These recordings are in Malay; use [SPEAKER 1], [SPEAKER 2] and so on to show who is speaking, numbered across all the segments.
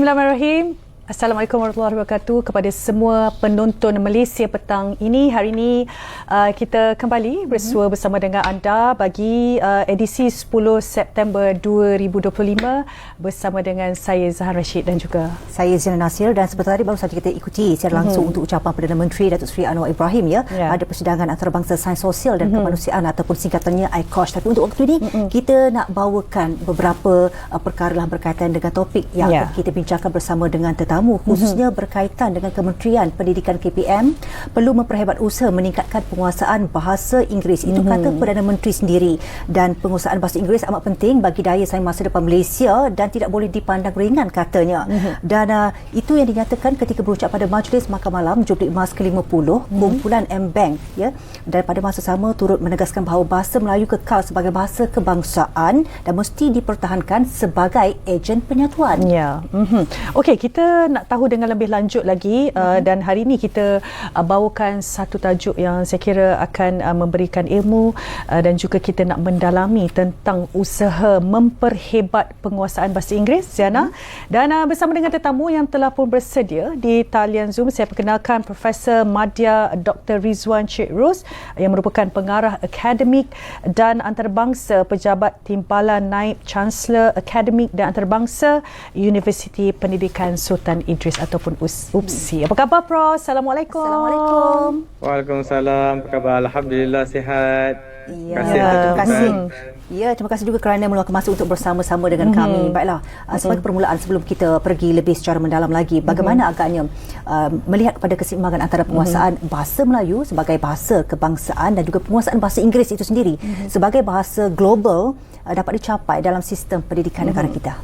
[SPEAKER 1] Bismillah Assalamualaikum warahmatullahi wabarakatuh kepada semua penonton Malaysia petang ini. Hari ini uh, kita kembali bersua bersama dengan anda bagi uh, edisi 10 September 2025 bersama dengan saya Zahar Rashid dan juga
[SPEAKER 2] saya Zina Nasir dan sebentar tadi baru saja kita ikuti secara langsung hmm. untuk ucapan Perdana Menteri Datuk Seri Anwar Ibrahim ya yeah. pada persidangan antarabangsa sains sosial dan hmm. kemanusiaan ataupun singkatannya ICOSH. Tapi untuk waktu ini hmm. kita nak bawakan beberapa uh, perkara yang berkaitan dengan topik yang yeah. kita bincangkan bersama dengan tetamu tetamu khususnya mm-hmm. berkaitan dengan Kementerian Pendidikan KPM perlu memperhebat usaha meningkatkan penguasaan bahasa Inggeris. Itu mm-hmm. kata Perdana Menteri sendiri dan penguasaan bahasa Inggeris amat penting bagi daya saing masa depan Malaysia dan tidak boleh dipandang ringan katanya. Mm-hmm. Dan uh, itu yang dinyatakan ketika berucap pada Majlis Makan Malam Jubli Emas ke-50 mm-hmm. kumpulan M-Bank ya. Dan pada masa sama turut menegaskan bahawa bahasa Melayu kekal sebagai bahasa kebangsaan dan mesti dipertahankan sebagai ejen penyatuan.
[SPEAKER 1] Ya. Mm-hmm. Okey, kita nak tahu dengan lebih lanjut lagi uh, mm-hmm. dan hari ini kita uh, bawakan satu tajuk yang saya kira akan uh, memberikan ilmu uh, dan juga kita nak mendalami tentang usaha memperhebat penguasaan bahasa Inggeris Ziana mm-hmm. dan uh, bersama dengan tetamu yang telah pun bersedia di talian Zoom saya perkenalkan Profesor Madya Dr. Rizwan Cik Ros yang merupakan pengarah akademik dan antarabangsa pejabat timbalan naib Chancellor Akademik dan Antarabangsa Universiti Pendidikan Sultan Idris ataupun UPSI. Apa khabar Prof? Assalamualaikum.
[SPEAKER 3] Assalamualaikum. Waalaikumsalam. Apa khabar? Alhamdulillah sihat.
[SPEAKER 2] Ya, terima kasih. Ya, terima kasih juga kerana meluangkan masa untuk bersama-sama dengan mm-hmm. kami. Baiklah, mm-hmm. sebagai permulaan sebelum kita pergi lebih secara mendalam lagi, bagaimana mm-hmm. agaknya uh, melihat kepada keseimbangan antara penguasaan mm-hmm. bahasa Melayu sebagai bahasa kebangsaan dan juga penguasaan bahasa Inggeris itu sendiri mm-hmm. sebagai bahasa global uh, dapat dicapai dalam sistem pendidikan mm-hmm. negara kita?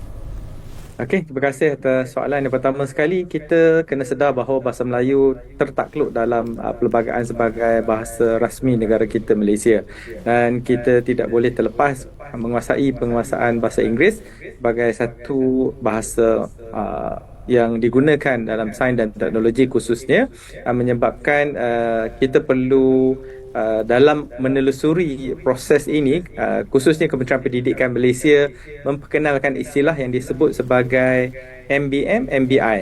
[SPEAKER 3] Okey, terima kasih atas soalan yang pertama sekali. Kita kena sedar bahawa bahasa Melayu tertakluk dalam uh, perlembagaan sebagai bahasa rasmi negara kita Malaysia. Dan kita tidak boleh terlepas menguasai penguasaan bahasa Inggeris sebagai satu bahasa uh, yang digunakan dalam sains dan teknologi khususnya uh, menyebabkan uh, kita perlu uh, dalam menelusuri proses ini uh, khususnya Kementerian Pendidikan Malaysia memperkenalkan istilah yang disebut sebagai MBM MBI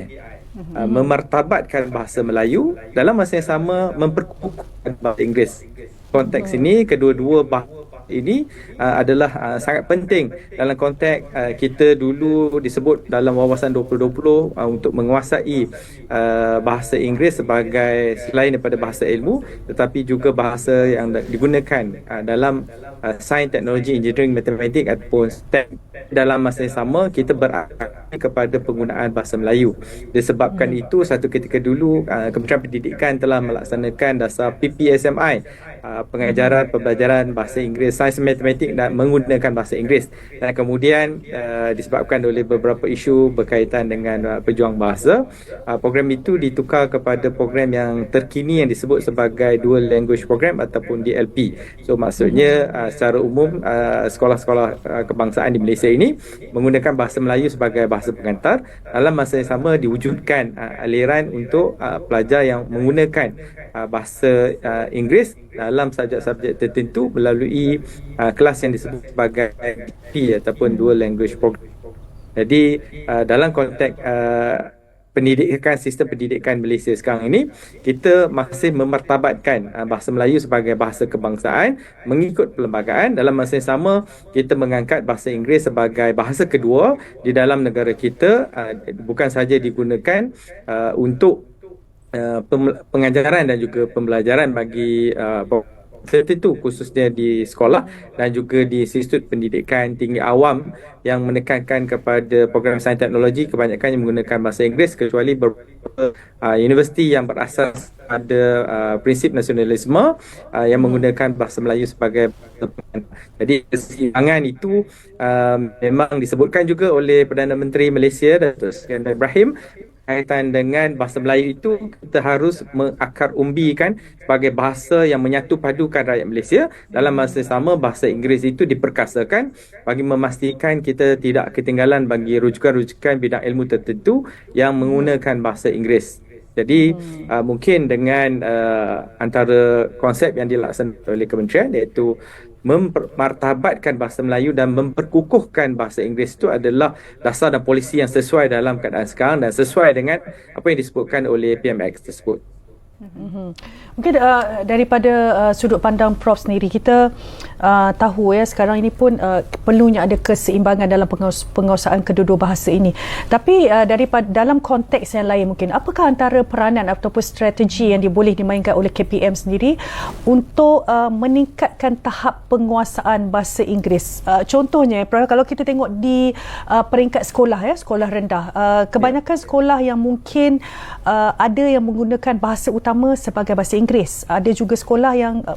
[SPEAKER 3] uh, memartabatkan bahasa Melayu dalam masa yang sama memperkukuhkan bahasa Inggeris. Konteks ini kedua-dua bahasa ini uh, adalah uh, sangat penting dalam konteks uh, kita dulu disebut dalam wawasan 2020 uh, untuk menguasai uh, bahasa Inggeris sebagai selain daripada bahasa ilmu tetapi juga bahasa yang digunakan uh, dalam uh, sains, teknologi, engineering, matematik ataupun STEM dalam masa yang sama kita berarah kepada penggunaan bahasa Melayu. Disebabkan hmm. itu satu ketika dulu uh, Kementerian Pendidikan telah melaksanakan dasar PPSMI uh, pengajaran pembelajaran bahasa Inggeris, sains matematik dan menggunakan bahasa Inggeris. Dan kemudian uh, disebabkan oleh beberapa isu berkaitan dengan uh, pejuang bahasa, uh, program itu ditukar kepada program yang terkini yang disebut sebagai Dual Language Program ataupun DLP. So maksudnya uh, secara umum uh, sekolah-sekolah uh, kebangsaan di Malaysia ini menggunakan bahasa Melayu sebagai bahasa bahasa pengantar dalam masa yang sama diwujudkan uh, aliran untuk uh, pelajar yang menggunakan uh, bahasa uh, Inggeris dalam subjek-subjek tertentu melalui uh, kelas yang disebut sebagai P ataupun Dual Language Program. Jadi uh, dalam konteks uh, pendidikan sistem pendidikan Malaysia sekarang ini kita masih memartabatkan uh, bahasa Melayu sebagai bahasa kebangsaan mengikut perlembagaan dalam masa yang sama kita mengangkat bahasa Inggeris sebagai bahasa kedua di dalam negara kita uh, bukan sahaja digunakan uh, untuk pengajaran dan juga pembelajaran bagi tertentu khususnya di sekolah dan juga di Institut Pendidikan Tinggi Awam yang menekankan kepada program sains teknologi kebanyakan yang menggunakan bahasa Inggeris kecuali beberapa uh, universiti yang berasas pada uh, prinsip nasionalisme uh, yang menggunakan bahasa Melayu sebagai jadi keseimbangan itu uh, memang disebutkan juga oleh Perdana Menteri Malaysia Datuk Seri Ibrahim kaitan dengan bahasa Melayu itu kita harus mengakar umbikan sebagai bahasa yang menyatu padukan rakyat Malaysia dalam masa sama bahasa Inggeris itu diperkasakan bagi memastikan kita tidak ketinggalan bagi rujukan-rujukan bidang ilmu tertentu yang menggunakan bahasa Inggeris. Jadi hmm. uh, mungkin dengan uh, antara konsep yang dilaksanakan oleh kementerian iaitu memartabatkan bahasa Melayu dan memperkukuhkan bahasa Inggeris itu adalah dasar dan polisi yang sesuai dalam keadaan sekarang dan sesuai dengan apa yang disebutkan oleh PMX tersebut.
[SPEAKER 1] Mm-hmm. Mungkin uh, daripada uh, sudut pandang Prof sendiri kita uh, tahu ya sekarang ini pun uh, perlunya ada keseimbangan dalam pengawas- penguasaan kedua-dua bahasa ini. Tapi uh, daripada dalam konteks yang lain mungkin apakah antara peranan ataupun strategi yang diboleh dimainkan oleh KPM sendiri untuk uh, meningkatkan tahap penguasaan bahasa Inggeris. Uh, contohnya kalau kita tengok di uh, peringkat sekolah ya sekolah rendah uh, kebanyakan sekolah yang mungkin uh, ada yang menggunakan bahasa utama sebagai bahasa Inggeris. Ada juga sekolah yang uh,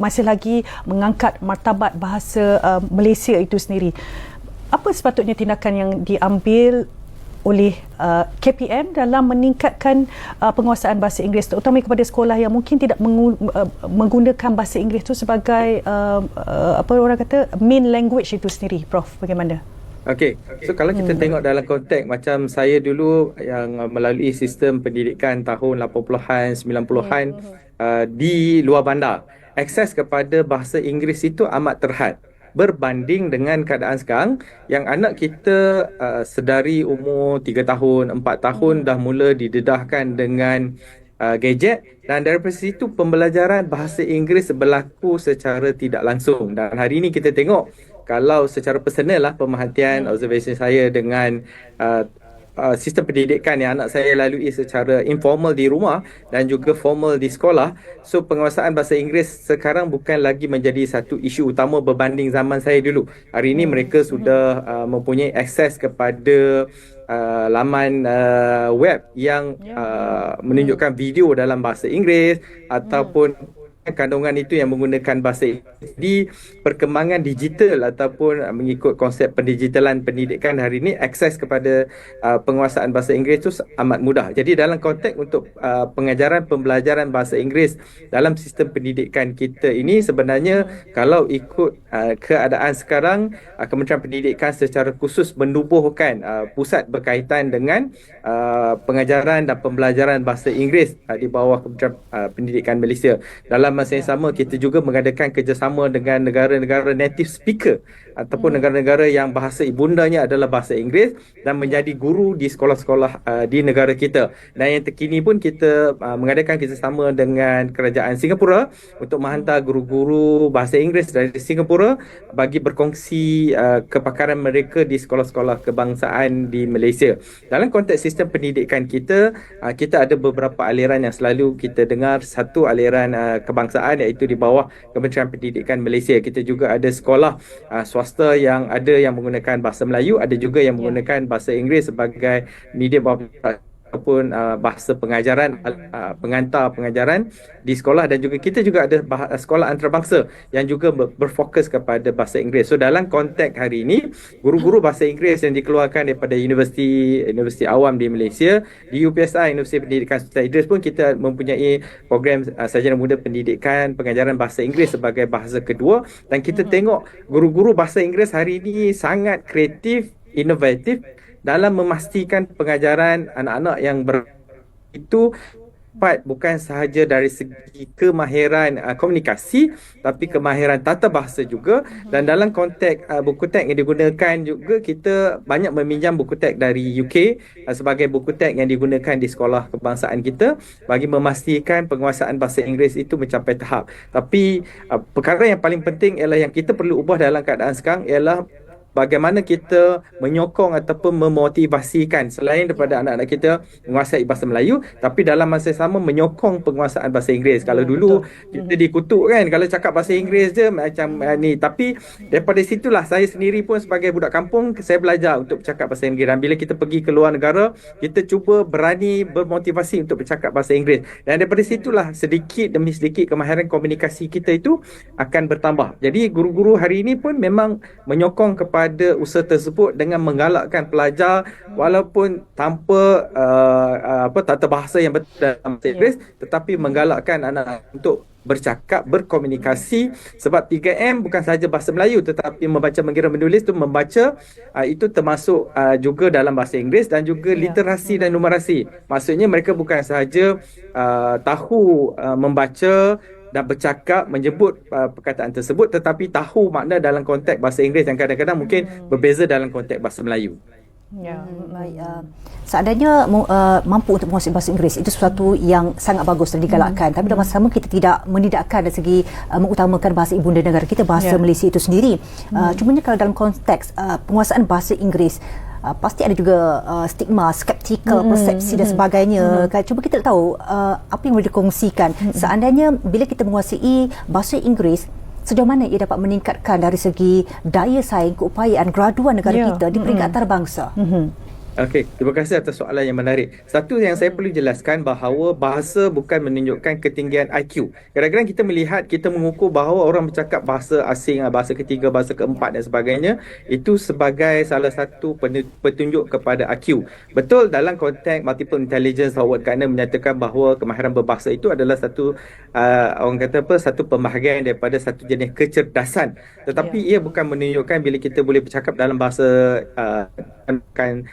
[SPEAKER 1] masih lagi mengangkat martabat bahasa uh, Malaysia itu sendiri. Apa sepatutnya tindakan yang diambil oleh uh, KPM dalam meningkatkan uh, penguasaan bahasa Inggeris terutama kepada sekolah yang mungkin tidak mengu- uh, menggunakan bahasa Inggeris itu sebagai uh, uh, apa orang kata main language itu sendiri Prof bagaimana
[SPEAKER 3] Okey, so kalau kita hmm. tengok dalam konteks macam saya dulu yang melalui sistem pendidikan tahun 80-an, 90-an hmm. uh, di luar bandar, akses kepada bahasa Inggeris itu amat terhad berbanding dengan keadaan sekarang yang anak kita uh, sedari umur 3 tahun, 4 tahun hmm. dah mula didedahkan dengan uh, gadget dan dari situ pembelajaran bahasa Inggeris berlaku secara tidak langsung dan hari ini kita tengok kalau secara personal lah pemerhatian hmm. observation saya dengan uh, uh, sistem pendidikan yang anak saya lalui secara informal di rumah dan juga formal di sekolah so penguasaan bahasa Inggeris sekarang bukan lagi menjadi satu isu utama berbanding zaman saya dulu hari ini hmm. mereka sudah uh, mempunyai akses kepada Uh, laman uh, web yang ya. uh, menunjukkan video dalam bahasa Inggeris ataupun kandungan itu yang menggunakan bahasa di perkembangan digital ataupun uh, mengikut konsep pendigitalan pendidikan hari ini akses kepada uh, penguasaan bahasa Inggeris itu amat mudah. Jadi dalam konteks untuk uh, pengajaran pembelajaran bahasa Inggeris dalam sistem pendidikan kita ini sebenarnya kalau ikut uh, keadaan sekarang uh, Kementerian Pendidikan secara khusus menubuhkan uh, pusat berkaitan dengan uh, pengajaran dan pembelajaran bahasa Inggeris uh, di bawah Kementerian uh, Pendidikan Malaysia dalam dalam masa yang sama kita juga mengadakan kerjasama dengan negara-negara native speaker ataupun hmm. negara-negara yang bahasa ibundanya adalah bahasa Inggeris dan menjadi guru di sekolah-sekolah uh, di negara kita. Dan yang terkini pun kita uh, mengadakan kerjasama dengan kerajaan Singapura untuk menghantar guru-guru bahasa Inggeris dari Singapura bagi berkongsi uh, kepakaran mereka di sekolah-sekolah kebangsaan di Malaysia. Dalam konteks sistem pendidikan kita, uh, kita ada beberapa aliran yang selalu kita dengar. Satu aliran uh, kebangsaan iaitu di bawah Kementerian Pendidikan Malaysia. Kita juga ada sekolah uh, swasta yang ada yang menggunakan bahasa Melayu, ada juga yang ya. menggunakan bahasa Inggeris sebagai medium of ataupun uh, bahasa pengajaran uh, pengantar pengajaran di sekolah dan juga kita juga ada sekolah antarabangsa yang juga ber- berfokus kepada bahasa Inggeris. So dalam konteks hari ini guru-guru bahasa Inggeris yang dikeluarkan daripada universiti universiti awam di Malaysia di UPSI Universiti Pendidikan Sultan Idris pun kita mempunyai program uh, sarjana muda pendidikan pengajaran bahasa Inggeris sebagai bahasa kedua dan kita tengok guru-guru bahasa Inggeris hari ini sangat kreatif inovatif dalam memastikan pengajaran anak-anak yang ber itu dapat bukan sahaja dari segi kemahiran uh, komunikasi tapi kemahiran tata bahasa juga. Dan dalam konteks uh, buku teks yang digunakan juga kita banyak meminjam buku teks dari UK uh, sebagai buku teks yang digunakan di sekolah kebangsaan kita bagi memastikan penguasaan bahasa Inggeris itu mencapai tahap. Tapi uh, perkara yang paling penting ialah yang kita perlu ubah dalam keadaan sekarang ialah bagaimana kita menyokong ataupun memotivasikan selain daripada anak-anak kita menguasai bahasa Melayu tapi dalam masa sama menyokong penguasaan bahasa Inggeris. Kalau dulu Betul. kita dikutuk kan kalau cakap bahasa Inggeris je macam uh, ni tapi daripada situlah saya sendiri pun sebagai budak kampung saya belajar untuk bercakap bahasa Inggeris dan bila kita pergi ke luar negara kita cuba berani bermotivasi untuk bercakap bahasa Inggeris dan daripada situlah sedikit demi sedikit kemahiran komunikasi kita itu akan bertambah. Jadi guru-guru hari ini pun memang menyokong kepada kepada usaha tersebut dengan menggalakkan pelajar walaupun tanpa uh, uh, apa tata bahasa yang betul dalam bahasa Inggeris yeah. tetapi menggalakkan anak-anak untuk bercakap berkomunikasi sebab 3M bukan sahaja bahasa Melayu tetapi membaca mengira menulis tu membaca uh, itu termasuk uh, juga dalam bahasa Inggeris dan juga yeah. literasi dan numerasi maksudnya mereka bukan sahaja uh, tahu uh, membaca dan bercakap menyebut uh, perkataan tersebut tetapi tahu makna dalam konteks bahasa Inggeris dan kadang-kadang mungkin berbeza dalam konteks bahasa Melayu.
[SPEAKER 2] Ya, hmm, baik. Uh, seandainya uh, mampu untuk menguasai bahasa Inggeris itu sesuatu yang sangat bagus dan digalakkan. Hmm. Tapi dalam masa sama kita tidak menidakkan dari segi uh, mengutamakan bahasa ibunda negara kita bahasa yeah. Malaysia itu sendiri. Uh, hmm. Cumanya kalau dalam konteks uh, penguasaan bahasa Inggeris Uh, pasti ada juga uh, stigma, skeptikal, mm-hmm. persepsi dan sebagainya. Mm-hmm. Kan? Cuba kita tahu uh, apa yang boleh dikongsikan. Mm-hmm. Seandainya bila kita menguasai bahasa Inggeris, sejauh mana ia dapat meningkatkan dari segi daya saing keupayaan graduan negara yeah. kita di peringkat mm-hmm. antarabangsa. Mm-hmm.
[SPEAKER 3] Okey, terima kasih atas soalan yang menarik. Satu yang saya perlu jelaskan bahawa bahasa bukan menunjukkan ketinggian IQ. Kadang-kadang kita melihat, kita mengukur bahawa orang bercakap bahasa asing, bahasa ketiga, bahasa keempat dan sebagainya, itu sebagai salah satu petunjuk kepada IQ. Betul dalam konteks multiple intelligence Howard Gardner menyatakan bahawa kemahiran berbahasa itu adalah satu uh, orang kata apa satu pembahagian daripada satu jenis kecerdasan. Tetapi yeah. ia bukan menunjukkan bila kita boleh bercakap dalam bahasa uh, kan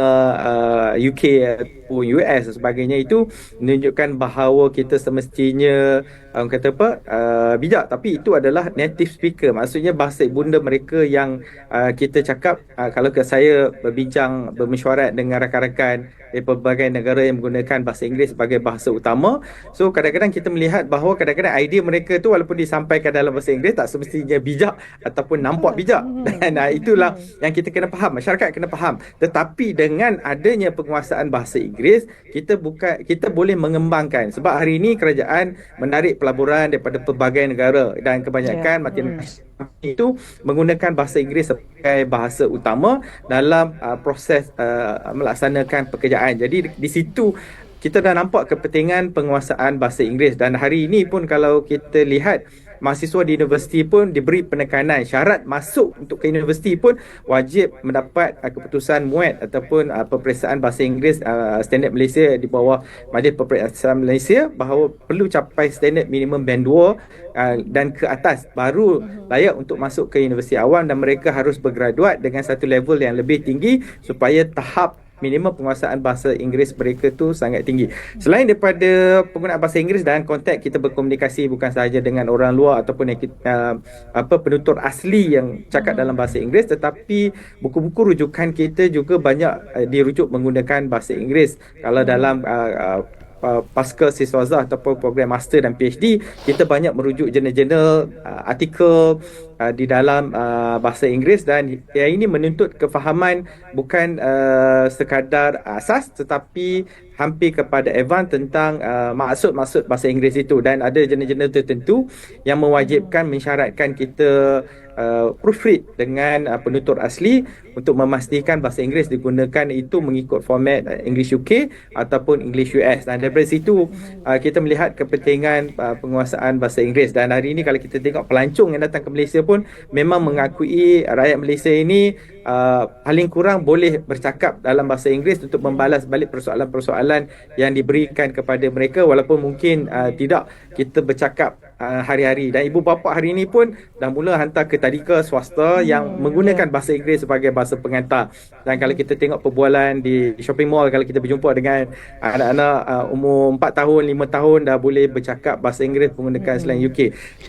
[SPEAKER 3] uh, UK ataupun US dan sebagainya itu menunjukkan bahawa kita semestinya orang kata apa uh, bijak. Tapi itu adalah native speaker. Maksudnya bahasa ibunda mereka yang uh, kita cakap uh, kalau saya berbincang bermesyuarat dengan rakan-rakan dari pelbagai negara yang menggunakan bahasa Inggeris sebagai bahasa utama. So kadang-kadang kita melihat bahawa kadang-kadang idea mereka tu walaupun disampaikan dalam bahasa Inggeris tak semestinya bijak ataupun nampak bijak. Dan uh, itulah yang kita kena faham masyarakat kena faham. Tetapi dengan adanya penguasaan bahasa Inggeris kita bukan kita boleh mengembangkan. Sebab hari ini kerajaan menarik pelaburan daripada pelbagai negara dan kebanyakan yeah. multinasional hmm. Itu menggunakan bahasa Inggeris sebagai bahasa utama dalam uh, proses uh, melaksanakan pekerjaan. Jadi di, situ kita dah nampak kepentingan penguasaan bahasa Inggeris dan hari ini pun kalau kita lihat mahasiswa di universiti pun diberi penekanan. Syarat masuk untuk ke universiti pun wajib mendapat uh, keputusan MUAT ataupun uh, peperiksaan bahasa Inggeris uh, standard Malaysia di bawah Majlis Peperiksaan Malaysia bahawa perlu capai standard minimum band 2 uh, dan ke atas baru layak untuk masuk ke universiti awam dan mereka harus bergraduat dengan satu level yang lebih tinggi supaya tahap minimum penguasaan bahasa Inggeris mereka tu sangat tinggi. Selain daripada penggunaan bahasa Inggeris dalam konteks kita berkomunikasi bukan sahaja dengan orang luar ataupun yang kita, uh, apa penutur asli yang cakap dalam bahasa Inggeris tetapi buku-buku rujukan kita juga banyak uh, dirujuk menggunakan bahasa Inggeris. Kalau dalam uh, uh, uh, pasca siswaza ataupun program master dan PhD kita banyak merujuk jurnal-jurnal uh, artikel Uh, di dalam uh, bahasa Inggeris dan yang ini menuntut kefahaman bukan uh, sekadar asas tetapi hampir kepada advance tentang uh, maksud-maksud bahasa Inggeris itu. Dan ada jenis-jenis tertentu yang mewajibkan mensyaratkan kita uh, proofread dengan uh, penutur asli untuk memastikan bahasa Inggeris digunakan itu mengikut format uh, English UK ataupun English US dan dari situ uh, kita melihat kepentingan uh, penguasaan bahasa Inggeris. Dan hari ini kalau kita tengok pelancong yang datang ke Malaysia pun pun memang mengakui rakyat Malaysia ini uh, paling kurang boleh bercakap dalam bahasa Inggeris untuk membalas balik persoalan-persoalan yang diberikan kepada mereka walaupun mungkin uh, tidak kita bercakap uh, hari-hari. Dan ibu bapa hari ini pun dah mula hantar ke tadika swasta yang hmm, menggunakan ya. bahasa Inggeris sebagai bahasa pengantar. Dan kalau kita tengok perbualan di shopping mall kalau kita berjumpa dengan anak-anak uh, umur 4 tahun 5 tahun dah boleh bercakap bahasa Inggeris menggunakan slang UK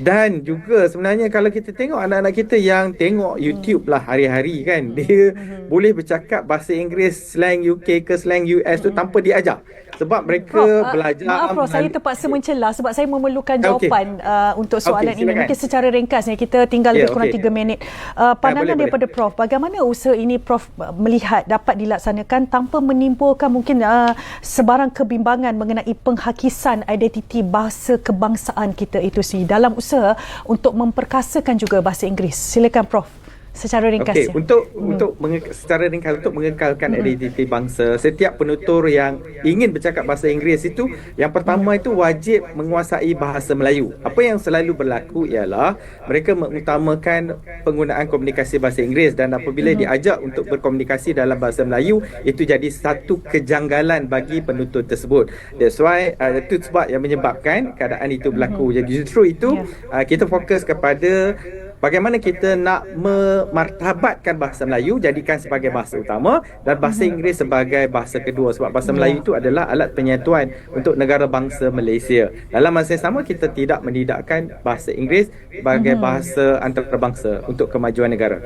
[SPEAKER 3] dan juga sebenarnya kalau kita tengok anak-anak kita yang tengok YouTube lah hari-hari kan dia boleh bercakap bahasa Inggeris slang UK ke slang US tu tanpa diajar sebab mereka Prof, belajar
[SPEAKER 1] maaf Prof saya terpaksa mencela sebab saya memerlukan jawapan okay. uh, untuk soalan okay, ini mungkin secara ringkas ya kita tinggal yeah, lebih kurang okay. 3 minit uh, pandangan yeah, boleh, daripada boleh. Prof bagaimana usaha ini Prof melihat dapat dilaksanakan tanpa menimbulkan mungkin uh, sebarang kebimbangan mengenai penghakisan identiti bahasa kebangsaan kita itu sendiri dalam usaha untuk memperkasakan juga bahasa Inggeris silakan Prof secara ringkas
[SPEAKER 3] okay. ya. untuk hmm. untuk secara ringkas untuk mengekalkan hmm. identiti bangsa setiap penutur yang ingin bercakap bahasa Inggeris itu yang pertama hmm. itu wajib menguasai bahasa Melayu apa yang selalu berlaku ialah mereka mengutamakan penggunaan komunikasi bahasa Inggeris dan apabila hmm. diajak untuk berkomunikasi dalam bahasa Melayu itu jadi satu kejanggalan bagi penutur tersebut that's why uh, itu sebab yang menyebabkan keadaan itu berlaku hmm. jadi justru itu yeah. uh, kita fokus kepada bagaimana kita nak memartabatkan bahasa Melayu jadikan sebagai bahasa utama dan bahasa Inggeris sebagai bahasa kedua sebab bahasa Melayu itu adalah alat penyatuan untuk negara bangsa Malaysia. Dalam masa yang sama kita tidak mendidakkan bahasa Inggeris sebagai bahasa antarabangsa untuk kemajuan negara.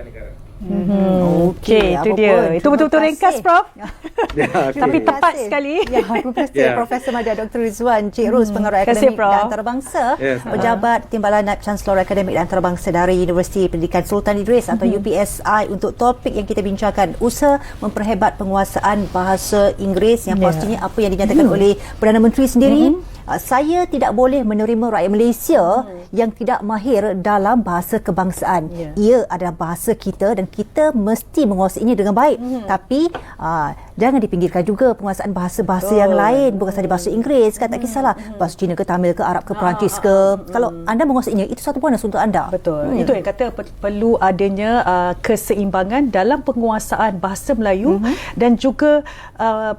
[SPEAKER 1] Hmm. Okey, itu
[SPEAKER 2] apa
[SPEAKER 1] dia.
[SPEAKER 2] pun.
[SPEAKER 1] Itu betul-betul ringkas,
[SPEAKER 2] kasih.
[SPEAKER 1] Prof.
[SPEAKER 3] Ya, okey.
[SPEAKER 1] Tapi tepat
[SPEAKER 2] kasih.
[SPEAKER 1] sekali.
[SPEAKER 2] Ya, terima kasih
[SPEAKER 3] Ya.
[SPEAKER 2] Profesor Madya Dr. Rizwan Cik Rus Pengarah
[SPEAKER 1] Terima kasih,
[SPEAKER 2] Akademik
[SPEAKER 1] Prof.
[SPEAKER 2] dan Antarabangsa,
[SPEAKER 3] Yes.
[SPEAKER 2] pejabat Timbalan Naib Chancellor Akademik dan Antarabangsa dari Universiti Pendidikan Sultan Idris atau UPSI untuk topik yang kita bincangkan usaha memperhebat penguasaan bahasa Inggeris yang
[SPEAKER 1] Ya.
[SPEAKER 2] pastinya apa yang dinyatakan oleh Perdana Menteri sendiri Uh, saya tidak boleh menerima rakyat Malaysia yang tidak mahir dalam bahasa kebangsaan.
[SPEAKER 1] Ya.
[SPEAKER 2] Ia adalah bahasa kita dan kita mesti menguasainya dengan baik. Tapi uh, jangan dipinggirkan juga penguasaan bahasa-bahasa yang lain bukan sahaja bahasa Inggeris kan tak kisahlah bahasa Cina ke Tamil ke Arab ke Perancis ke. Kalau anda menguasainya itu satu bonus untuk anda.
[SPEAKER 1] Betul. Itu yang kata pe- perlu adanya uh, keseimbangan dalam penguasaan bahasa Melayu dan juga uh,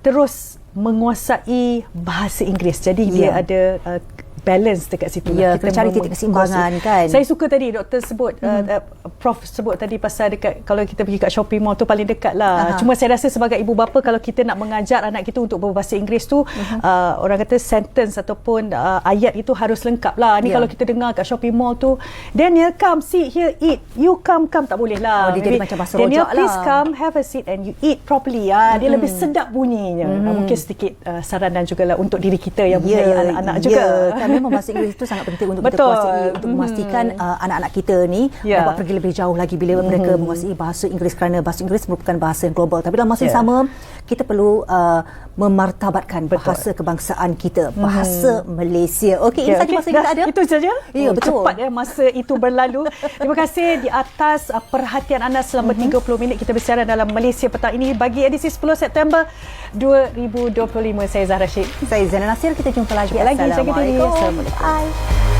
[SPEAKER 1] terus menguasai bahasa Inggeris. Jadi dia
[SPEAKER 2] Ya.
[SPEAKER 1] ada uh, balance dekat situ.
[SPEAKER 2] Ya,
[SPEAKER 1] Kita
[SPEAKER 2] cari titik keseimbangan, kan?
[SPEAKER 1] Saya suka tadi doktor sebut uh, uh, prof sebut tadi pasal dekat kalau kita pergi kat shopping mall tu paling dekat lah.
[SPEAKER 2] Aha.
[SPEAKER 1] Cuma saya rasa sebagai ibu bapa kalau kita nak mengajar anak kita untuk berbahasa Inggeris tu uh, orang kata sentence ataupun uh, ayat itu harus lengkap lah. Ni
[SPEAKER 2] Ya.
[SPEAKER 1] kalau kita dengar kat shopping mall tu Daniel come sit here eat you come come tak boleh lah
[SPEAKER 2] Oh, dia jadi
[SPEAKER 1] Maybe,
[SPEAKER 2] macam bahasa
[SPEAKER 1] Daniel
[SPEAKER 2] rojak
[SPEAKER 1] please
[SPEAKER 2] lah.
[SPEAKER 1] come have a seat and you eat properly ah dia lebih sedap bunyinya uh, mungkin sedikit uh, saranan juga lah untuk diri kita yang mempunyai anak-anak
[SPEAKER 2] ya.
[SPEAKER 1] juga
[SPEAKER 2] Kan memang bahasa Inggeris itu sangat penting untuk
[SPEAKER 1] Betul.
[SPEAKER 2] kita kuasai untuk memastikan uh, anak-anak kita ni
[SPEAKER 1] Ya.
[SPEAKER 2] dapat pergi lebih jauh lagi bila mereka menguasai bahasa Inggeris kerana bahasa Inggeris merupakan bahasa yang global. Tapi dalam masa yang
[SPEAKER 1] Ya.
[SPEAKER 2] sama kita perlu uh, memartabatkan
[SPEAKER 1] Betul.
[SPEAKER 2] bahasa kebangsaan kita, bahasa Malaysia. Okey, ini
[SPEAKER 1] Ya,
[SPEAKER 2] saja masa kita
[SPEAKER 1] Dah,
[SPEAKER 2] ada.
[SPEAKER 1] Itu saja.
[SPEAKER 2] Ya,
[SPEAKER 1] Oh,
[SPEAKER 2] betul.
[SPEAKER 1] Cepat ya masa itu berlalu. Terima kasih di atas uh, perhatian anda selama 30 minit kita bersiaran dalam Malaysia petang ini bagi edisi 10 September 2025. Saya Zahra Syed.
[SPEAKER 2] Saya Zainal Nasir, kita jumpa lagi.
[SPEAKER 1] Jumpa lagi.
[SPEAKER 2] Assalamualaikum.
[SPEAKER 1] Assalamualaikum.
[SPEAKER 2] Bye.